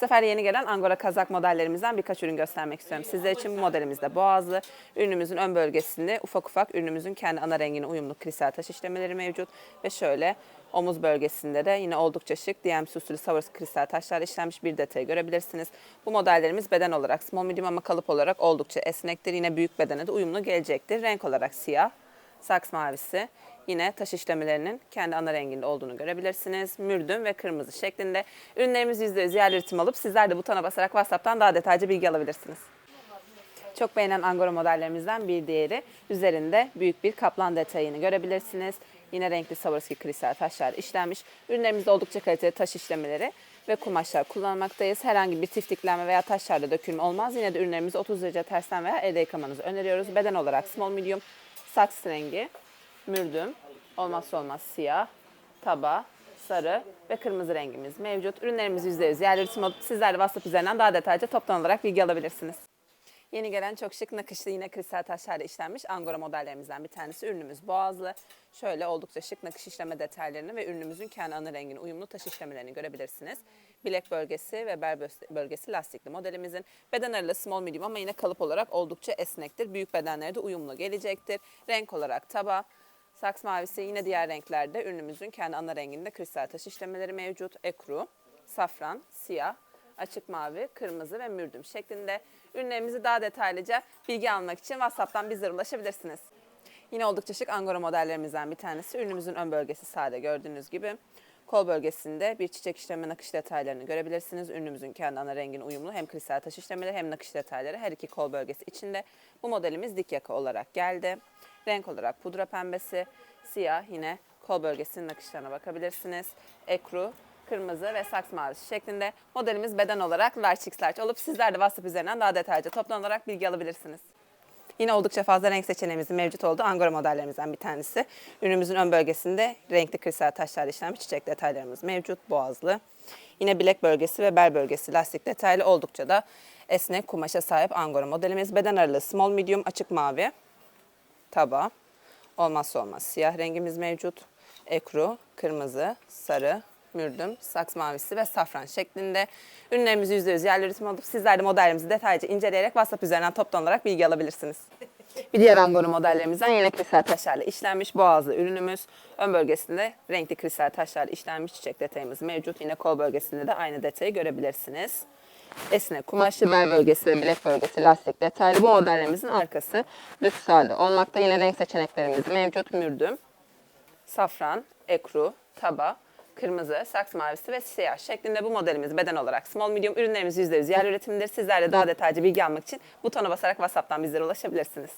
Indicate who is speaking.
Speaker 1: sefer yeni gelen Angora kazak modellerimizden birkaç ürün göstermek istiyorum. Sizler için bu modelimizde boğazlı. Ürünümüzün ön bölgesinde ufak ufak ürünümüzün kendi ana rengine uyumlu kristal taş işlemeleri mevcut. Ve şöyle omuz bölgesinde de yine oldukça şık DMC usulü savarası kristal taşlar işlenmiş bir detayı görebilirsiniz. Bu modellerimiz beden olarak small medium ama kalıp olarak oldukça esnektir. Yine büyük bedene de uyumlu gelecektir. Renk olarak siyah, saks mavisi, yine taş işlemelerinin kendi ana renginde olduğunu görebilirsiniz. Mürdüm ve kırmızı şeklinde. Ürünlerimiz %100 yerli üretim alıp sizler de butona basarak WhatsApp'tan daha detaylıca bilgi alabilirsiniz. Çok beğenen Angora modellerimizden bir diğeri. Üzerinde büyük bir kaplan detayını görebilirsiniz. Yine renkli Swarovski kristal taşlar işlenmiş. Ürünlerimizde oldukça kaliteli taş işlemeleri ve kumaşlar kullanmaktayız. Herhangi bir tiftiklenme veya taşlarda dökülme olmaz. Yine de ürünlerimizi 30 derece tersten veya elde yıkamanızı öneriyoruz. Beden olarak small medium, saks rengi, mürdüm, olmazsa olmaz siyah, taba, sarı ve kırmızı rengimiz mevcut. Ürünlerimiz %100 yerli üretim olup sizler de WhatsApp üzerinden daha detaylıca toptan olarak bilgi alabilirsiniz. Yeni gelen çok şık nakışlı yine kristal taşlarla işlenmiş Angora modellerimizden bir tanesi. Ürünümüz boğazlı. Şöyle oldukça şık nakış işleme detaylarını ve ürünümüzün kendi ana rengine uyumlu taş işlemelerini görebilirsiniz. Bilek bölgesi ve bel bölgesi lastikli modelimizin. Beden aralığı small medium ama yine kalıp olarak oldukça esnektir. Büyük bedenlere de uyumlu gelecektir. Renk olarak taba, saks mavisi yine diğer renklerde ürünümüzün kendi ana renginde kristal taş işlemeleri mevcut. Ekru, safran, siyah, açık mavi, kırmızı ve mürdüm şeklinde. Ürünlerimizi daha detaylıca bilgi almak için WhatsApp'tan bizlere ulaşabilirsiniz. Yine oldukça şık Angora modellerimizden bir tanesi. Ürünümüzün ön bölgesi sade gördüğünüz gibi. Kol bölgesinde bir çiçek işleme nakış detaylarını görebilirsiniz. Ürünümüzün kendi ana rengine uyumlu hem kristal taş işlemeleri hem nakış detayları her iki kol bölgesi içinde. Bu modelimiz dik yaka olarak geldi. Renk olarak pudra pembesi, siyah yine kol bölgesinin nakışlarına bakabilirsiniz. Ekru, kırmızı ve saks mavisi şeklinde modelimiz beden olarak large x olup sizler de WhatsApp üzerinden daha detaylıca toplam olarak bilgi alabilirsiniz. Yine oldukça fazla renk seçeneğimizin mevcut olduğu Angora modellerimizden bir tanesi. Ürünümüzün ön bölgesinde renkli kristal taşlarla işlenmiş çiçek detaylarımız mevcut, boğazlı. Yine bilek bölgesi ve bel bölgesi lastik detaylı oldukça da esnek kumaşa sahip Angora modelimiz. Beden aralığı small medium açık mavi, taba, olmazsa olmaz siyah rengimiz mevcut. Ekru, kırmızı, sarı, mürdüm, saks mavisi ve safran şeklinde. Ürünlerimizi %100 yerli üretim alıp sizler de modellerimizi detaylıca inceleyerek WhatsApp üzerinden toptan olarak bilgi alabilirsiniz. Bir diğer Angora modellerimizden yine kristal taşlarla işlenmiş boğazlı ürünümüz. Ön bölgesinde renkli kristal taşlarla işlenmiş çiçek detayımız mevcut. Yine kol bölgesinde de aynı detayı görebilirsiniz. Esnek kumaşlı bel bölgesi ve bilek bölgesi lastik detaylı. Bu modellerimizin arkası düz sade olmakta. Yine renk seçeneklerimiz mevcut. Mürdüm, safran, ekru, taba, kırmızı, saks mavisi ve siyah şeklinde bu modelimiz beden olarak small medium ürünlerimiz %100 yerli üretimdir. Sizler de daha detaylıca bilgi almak için butona basarak WhatsApp'tan bizlere ulaşabilirsiniz.